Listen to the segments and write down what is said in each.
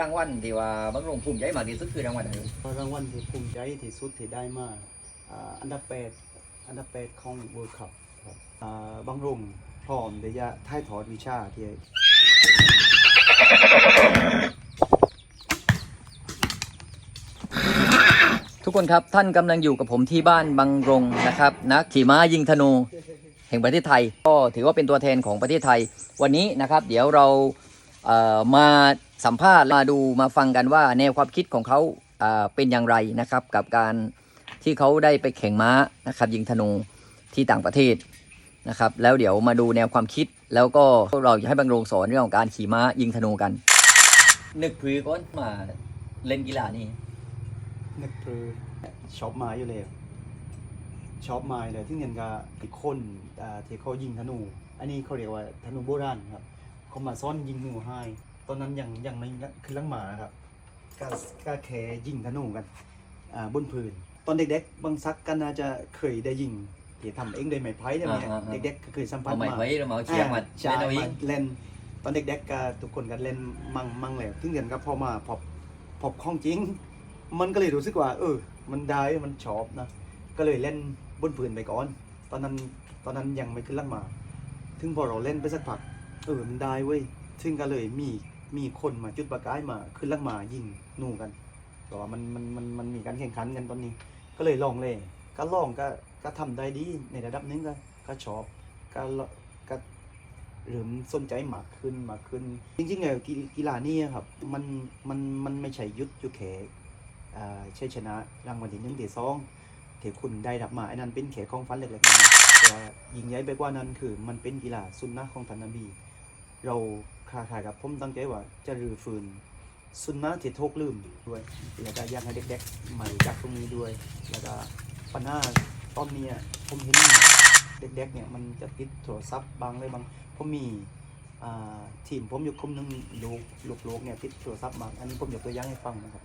รางวัลที่ว่าบางโรงภูมิใจมากที่สุดคือรางวัลอะไรรางวัลที่ภูมิใจที่สุดที่ได้มาอ่าอันดับแปดอันดับแปดของ World Cup ครับอ่าบางรุ่งพร้อมเดียะถ่ายถอดวิชาที่ทุกคนครับท่านกำลังอยู่กับผมที่บ้านบางรงนะครับนักขี่ม้ายิงธนูแห่งประเทศไทย ก็ถือว่าเป็นตัวแทนของประเทศไทย วันนี้นะครับ เดี๋ยวเราเอ่อมา สัมภาษณ์มาดูมาฟังกันว่าแนวความคิดของเขาเอ่อเป็นอย่างไรนะครับกับการที่เขาได้ไปแข่งม้านะครับยิงธนูที่ต่างประเทศนะครับแล้วเดี๋ยวมาดูแนวความคิดแล้วก็เราอยากให้บางโรงสอนเรื่องของการขี่ม้ายิงธนูกัน นึกพื้ก้นมาเล่นกีฬานี่นึกคือชอบไม้อยู่แล้วชอบไม้เลยที่เงินกับอีกคนอ่าที่เขายิงธนู อันนี้เขาเรียกว่าธนูโบราณครับเขามาซ่อนยิงหนูให้ ตอนนั้นยังยังไม่ขึ้นลังหมาครับก็ก็แค่ยิงธนูกันอ่าบนพื้น ตอนเด็กๆบางซักกันน่าจะเคยได้ยิงที่ทำเองโดยไม้ไผ่เนี่ยอ่าอ่าอ่าเด็กๆก็เคยสัมผัสเอาไม้มา ไว้แล้วมาเอาเชียงมาใช่เล่นเอาเอง มาเล่นตอนเด็กๆก็ทุกคนก็เล่นมั่งมั่งแล้วถึงเดือนก็พอมาพอพอข้องจริง มันก็เลยรู้สึกว่า เออ มันได้มันชอบนะ ก็เลยเล่นบนปืนไปก่อน ตอนนั้นตอนนั้นยังไม่ขึ้นลังมาถึงพอเราเล่นไปสักพักเออมันได้เว้ยซึ่งก็เลยมี มีคนมาจุดประกายมาขึ้นลังมายิงหนูกันแต่ว่ามันมันมันมันมีการแข่งขันกันตอนนี้ ก็เลยลองเลยก็ลองก็ก็ทำได้ดีในระดับหนึงก็ก็ชอบก็ก็เริ่มสนใจมากขึ้นมากขึ้น จริงๆเนี่ยกีกีฬานี่ครับมันมันมันไม่ใช่ยุดยู่แค่อ่าใช่ชนะรางวัลที่หนึ่งที่สองที่คุณได้รับมาอันนั้นเป็นแค่ของฟันเล็กๆน้อยๆแต่ว่ายิ่งใหญ่ไปกว่านั้นคือมันเป็นกีฬาสุนนะของท่านนบี เรา คาขายกับผมตั้งใจว่าจะรื้อฟื้นสุนนะที่ทกลืมด้วย แล้วก็อยากให้เด็กๆมารู้จักตรงนี้ด้วย แล้วก็ปัญหาตอนนี้ผมเห็นเด็กๆเนี่ยมันจะติดโทรศัพท์บางเลยบางผมมีทีมผมอยู่กลุ่มหนึงลูกลูกโลกเนี่ยติดโทรศัพท์บาอันนี้ผมยกตัวอย่างให้ฟังนะครับ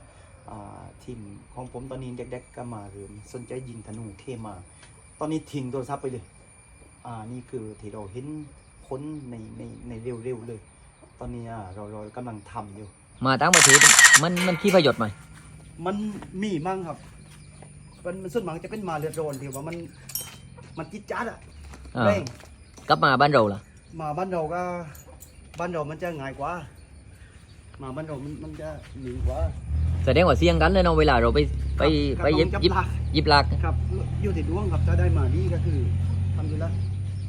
ทีมของผมตอนนี้เด็กๆก็มาเริ่มสนใจยิงธนูเทมา ตอนนี้ทิ้งโทรศัพท์ไปเลย อ่านี่คือที่เราเห็นผลในในในเร็วๆเลย ตอนนี้อะเราเรากำลังทำอยู่ มาตั้งประเทศมันมันขี้ประโยชน์ไหมมันมีมั่งครับมันมันส่วนมากจะเป็นมาเลือดร้อนที่ว่ามันมันจิตจัดอะอ่าแรงกลับมาบ้านเราล่ะ มาบ้านเราก็บ้านเรามันจะง่ายกว่า มาบ้านเรามันมันจะหนีกว่าแสดงว่าเสี่ยงกันเลยเนาะเวลาเราไปไปครับไปยิบก็ต้องยิบจัหลักยิบลักครับอยู่ที่ดวงครับถ้าได้มานี่ก็คือทำดีแล้ว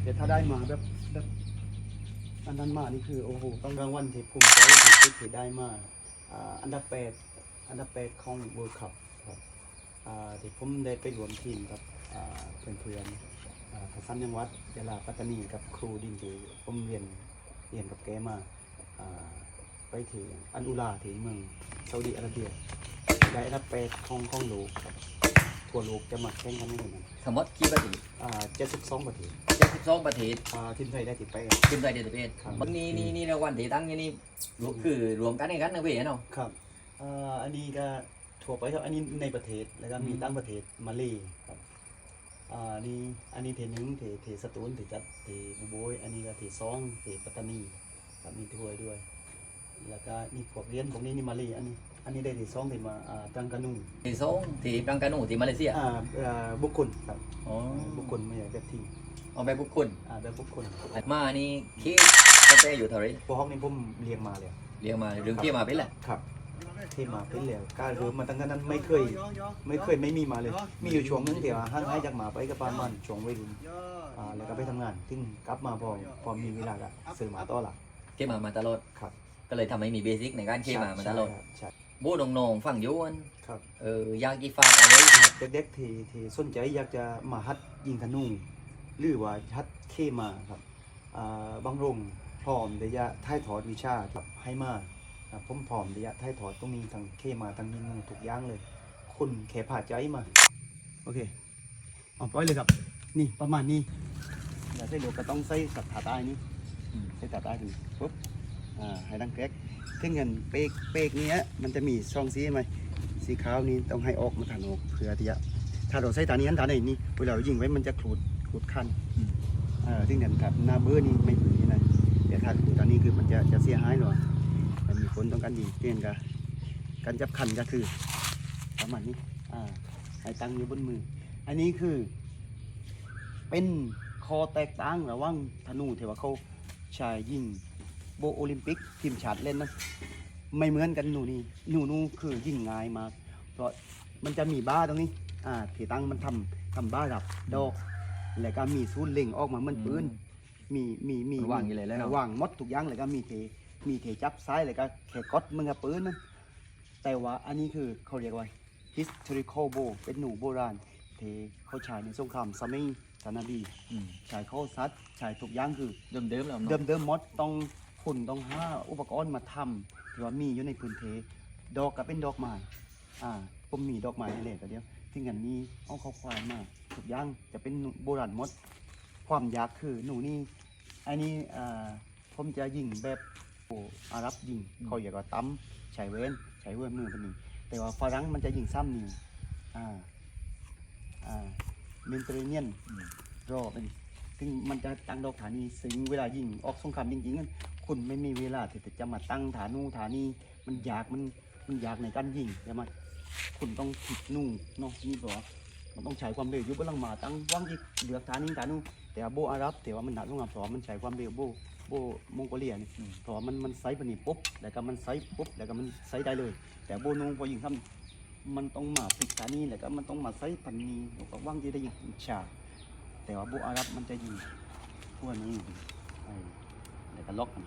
แต่ถ้าได้มาแบบแบบ อันนั้นมานี่คือโอ้โหต้องรางวัลที่ภูมิใจที่สุดที่ได้มากอันดับแปดอันดับแปดของ World Cup ครับที่ผมได้ไปรวมทีมกับเพื่อนๆอ่าทัศนยังวัดยาลาปัตตานีกับครูดินที่ผมเรียนเรียนกับแกมาไปถึงอันอุลาที่เมืองซาอุดิอาระเบียได้อันดับแปดของของโลกครับ ทั่วโลกจะมาแข่งกันในนั้นทั้งหมดกี่ประเทศอ่า72ประเทศเจ็ดสิบสองประเทศอ่าทีมไทยได้ติดไปทีมไทยเจ็ดสิบเอ็ดครับมันนี่นี่นี่รางวัลที่ตั้งอย่างนี้รวมคือรวมกันในกันนะพี่เนาะ ครับอ่าอันนี้ก็ทั่วไปครับอันนี้ในประเทศแล้วก็มีอืม ต่างประเทศมาเลครับอ่านี่อันนี้เทหนึ่งเทเทสตูลเทจัดเทบุโบยอันนี้ก็เทสองเทปัตตานีครับมีถ้วยด้วย แล้วก็นี่พวกเหรียญพวกนี้นี่มาเลอันนี้ อันนี้ได้เทสองเทมาอ่าตังกานูที่สองที่ปรังกานูที่มาเลเซียอ่าอ่าบุคคลครับอ๋อบุคคลไม่ใช่แบบทีมเอาไปบุคคลอ่าแบบบุคคลมานี่ขี้ตั้งแต่อยู่เท่าไหรพวกห้องนี้ผมเรียงมาเลยเรียกมาเรื่องขี้มาเป็นแหละครับที่มาเป็นแล้วกล้ารรู้มาตั้งแต่นั้นไม่เคย ไม่เคยไม่มีมาเลย มีอยู่ช่วงนึงที่ว่าห้างหายจากหมาไปก็ประมาณช่วงวัยรุ่นอ่าแล้วก็ไปทำงานซึ่งกลับมาพอพอมีเวลาก็ซื้อหมาต่อหลักขี้มามาตลอดครับ ก็เลยทำให้มีเบสิกในการขี้มามาตลอด ใช่ บูดงนงๆฟังอย้วนครับเอออยากกีฟากเอาไว้ครับเด็กๆที่ที่สนใจอยากจะมาฮัดยิงธนูหรือว่าฮัดเคมาครับอ่าบางโรงพร้อมที่จะถ่ายทอดวิชาครับให้มาครับผมพร้อมที่จะถ่ายทอดตรงนี้ทั้งเคมาทั้งยิงธนูทุกอย่างเลย คุณแค่ผ่าใจมาโอเคเอาปล่อยเลยครับ นี่ประมาณนี้อย่าใส่ลูกก็ต้องใส่สับขาใต้นี่อืมใส่ขาใต้ถึงปุ๊บ อ่าให้ดังแก๊กถึงเงินเป๊กเป๊กเนี้ยมันจะมีช่องสีไหมสีขาวนี้ต้องให้ออกมาทางออกเพื่อที่จะถ้าเราใส่ตานี้อันตาไหนนี่เวลาเรายิงไว้มันจะขูดขูดคันอ่าถึงเงินครับหน้าเบอร์นี่ไม่ผืนนี่นะเดี๋ยวถ้าขูดตานี้คือมันจะจะเสียหายหน่อยมันมีผลคนต้องการยิงเปลี่นกันการจับคันก็คือประมาณนี้อ่าให้ตั้งอยู่บนมือ อันนี้คือ เป็นคอแตกต่างระหว่างธนูเทว่าเขาชายยิง โบโอลิมปิกทีมชาติเล่นนะไม่เหมือนกันหนูนี่หนูนูคือยิงง่ายมาก เพราะมันจะมีบ้าตรงนี้อ่าที่ตั้งมันทำทำบ้าดับดอก แล้วก็มีซูนเล็งออกมาเหมือนปืนมีมีมีวางอยู่เลยแล้วเนอะวางหมดทุกอย่างแล้วก็มีเทมีเทจับซ้ายแล้วก็แขกดมันกับปืนนะแต่ว่าอันนี้คือเขาเรียกว่า historical bow เป็นหนูโบราณเทเขาใช้ในสงครามสมัยธนบี อืมใช้เข้าซัดใช้ทุกอย่างคือเดิมเดิมๆแล้วเดิมเดิมมดต้อง คุณต้องหาอุปกรณ์มาทำที่ว่ามีอยู่ในพื้นเทดอกก็เป็นดอกไม้อ่าผมมีดอกไม้ในเลกเดียวที่งันนี้เอาเข้าควายมาทุกอย่างจะเป็นโบราณหมด ความยากคือหนูนี่อันนี้อ่าผมจะยิงแบบโอ้อาหรับยิงเขาอยากว่าตั้มใช้เว้นใช้เว้นมือเป็นนี่แต่ว่าฝรั่งมันจะยิงซ้ำนี่อ่าอ่าเมนเตอร์เนียนอืมรอเป็นซึ่งมันจะตั้งดอกฐานีซึ่งเวลายิงออกสงครามจริงๆ นั้นคุณไม่มีเวลาที่จะมาตั้งฐานูฐานีมันยากมันมันยากในการยิงใช่ไหมคุณต้องผิดนู่เนาะนี่บอกมันต้องใช้ความเร็วยุบลังมาตั้งว่างอีกเลือกฐานีฐานูแต่โบอารับแต่ว่ามันหนักลงมาเพราะว่ามันใช้ความเร็วโบโบมงโกเลียนี่เพราะมันมันไซส์ปนนีปุ๊บแล้วก็มันไซส์ปุ๊บแล้วก็มันไซส์ได้เลย แต่โบนูพอยิงทำมันต้องมาปิดฐานีแล้วก็มันต้องมาไซส์ปันนีแล้วก็ว่างที่ได้ยิงฉาแต่ว่าโบอารับมันจะยิงพว กนี้ไอ้แล้วก็ล็อกมัน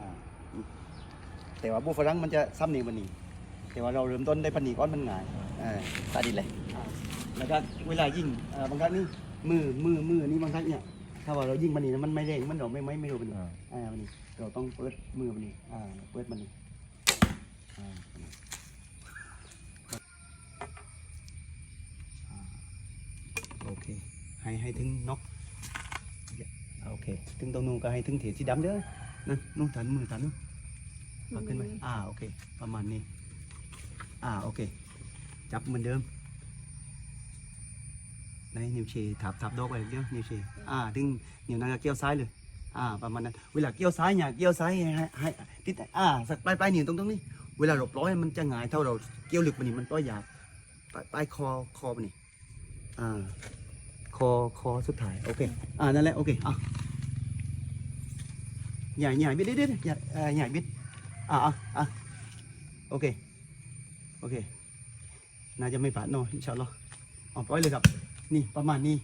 อ่าแต่ว่าบุฝรั่งมันจะซ้ำหนีมันนี่แต่ว่าเราเริ่มต้นได้พันนีก้อนมันง่ายอ่าตาดินเลยอ่าแล้วก็เวลายิงอ่าบางครั้งนี่มือมือมือนี่บางครั้งเนี่ยถ้าว่าเรายิงมันนี่มันไม่แรงมันเราไม่ไม่ไม่รู้มันนี่อ่าอ่ามันนี่เราต้องเปิดมือมันนี่อ่าเปิดมันนี่อ่าอ่าโอเคให้ให้ถึงน็อกโอเค ถึงตรงนู้นก็ให้ถึงเถียสีดำเด้อนะนุ่งถันมือถันนู้นเอาขึ้นไปอ่าโอเค ประมาณนี้อ่าโอเค จับเหมือนเดิมในนิ้วเชทับทับดอกไว้เดียวนิ้วเชอ่าถึงนิ้วนางก็เกี่ยวซ้ายเลย อ่าประมาณนั้น เวลาเกี่ยวซ้ายเนี่ยเกี่ยวซ้ายให้ให้ให้ติดอ่าสักปลายปลายนิ้วตรงตรงนี้ เวลาหลบร้อยมันจะหงายเท่าเราเกี่ยวลึกมันนี่มันต้อยยาวปลายปลายคอคอมันนี่อ่าคอคอสุดท้ายโอเคอ่านั่นแหละโอเคอะ ใหญ่ใหญ่บิดดิดใหญ่เอ่อใหญ่บิดอะอะอะโอเคโอเคน่าจะไม่ผ่านเนาะอินชาอัลลอฮ์เอปล่อยเลยครับ นี่ประมาณนี้